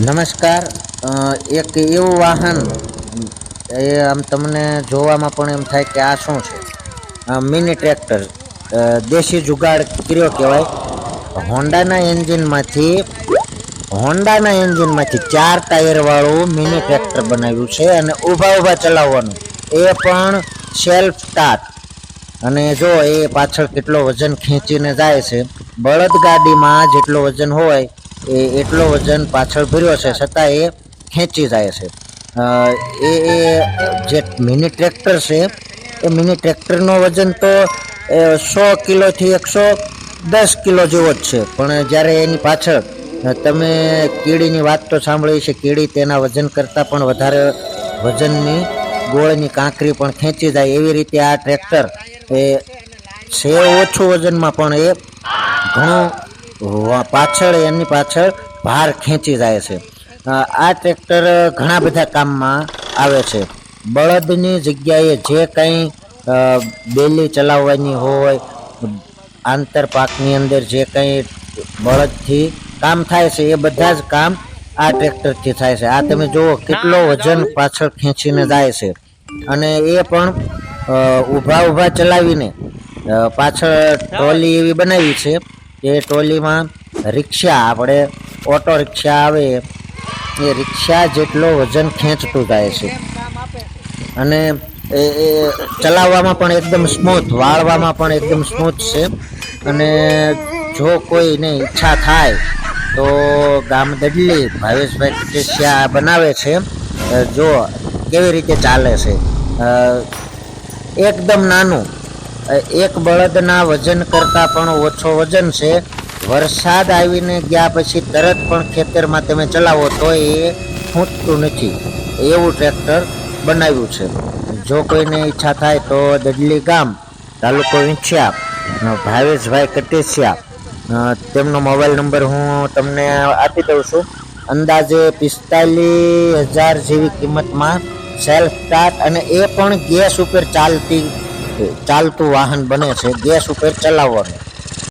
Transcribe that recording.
નમસ્કાર. એક એવું વાહન, એ આમ તમને જોવામાં પણ એમ થાય કે આ શું છે? મિની ટ્રેક્ટર દેશી જુગાડ કર્યો કહેવાય. હોન્ડાના એન્જિનમાંથી હોન્ડાના એન્જિનમાંથી ચાર ટાયરવાળું મિની ટ્રેક્ટર બનાવ્યું છે અને ઊભા ઊભા ચલાવવાનું. એ પણ સેલ્ફ સ્ટાર્ટ અને જો એ પાછળ કેટલો વજન ખેંચીને જાય છે, બળદગાડીમાં જેટલો વજન હોય એ એટલો વજન પાછળ ભર્યો છે, છતાં એ ખેંચી જાય છે. એ એ જે મિની ટ્રેક્ટર છે, એ મિની ટ્રેક્ટરનો વજન તો સો કિલોથી એકસો દસ કિલો જેવો જ છે. પણ જ્યારે એની પાછળ તમે કીડીની વાત તો સાંભળી છે, કીડી તેના વજન કરતાં પણ વધારે વજનની ગોળની કાંકરી પણ ખેંચી જાય. એવી રીતે આ ટ્રેક્ટર એ છે ઓછું વજનમાં પણ એ ઘણું પાછળ એની પાછળ ભાર ખેંચી જાય છે. આ ટ્રેક્ટર ઘણા બધા કામમાં આવે છે. બળદની જગ્યાએ જે કંઈ બેલી ચલાવવાની હોય આંતર પાકની અંદર જે કંઈ બળદથી કામ થાય છે એ બધા જ કામ આ ટ્રેક્ટરથી થાય છે. આ તમે જુઓ કેટલો વજન પાછળ ખેંચીને જાય છે. અને એ પણ ઊભા ઊભા ચલાવીને પાછળ ટ્રોલી એવી બનાવી છે. એ ટ્રોલીમાં રિક્ષા, આપણે ઓટો રિક્ષા આવે, એ રિક્ષા જેટલો વજન ખેંચતું જાય છે. અને એ ચલાવવામાં પણ એકદમ સ્મૂથ, વાળવામાં પણ એકદમ સ્મૂથ છે. અને જો કોઈને ઈચ્છા થાય, તો ગામ દડલી ભાવેશભાઈ કુટેશિયા બનાવે છે. જો કેવી રીતે ચાલે છે? એકદમ નાનું એક બળદના વજન કરતાં પણ ઓછો વજન છે. વરસાદ આવીને ગયા પછી તરત પણ ખેતરમાં તમે ચલાવો તો એ ખૂંટતું નથી. એવું ટ્રેક્ટર બનાવ્યું છે. જો કોઈને ઈચ્છા થાય તો દડલી ગામ, તાલુકો વિંછિયા ભાવેશભાઈ કટેસિયા તેમનો મોબાઈલ નંબર હું તમને આપી દઉં છું. અંદાજે પિસ્તાલીસ હજાર જેવી કિંમતમાં સેલ્ફ સ્ટાર્ટ અને એ પણ ગેસ ઉપર ચાલતી ચાલતું વાહન બને છે ગેસ ઉપર ચલાવવાનું.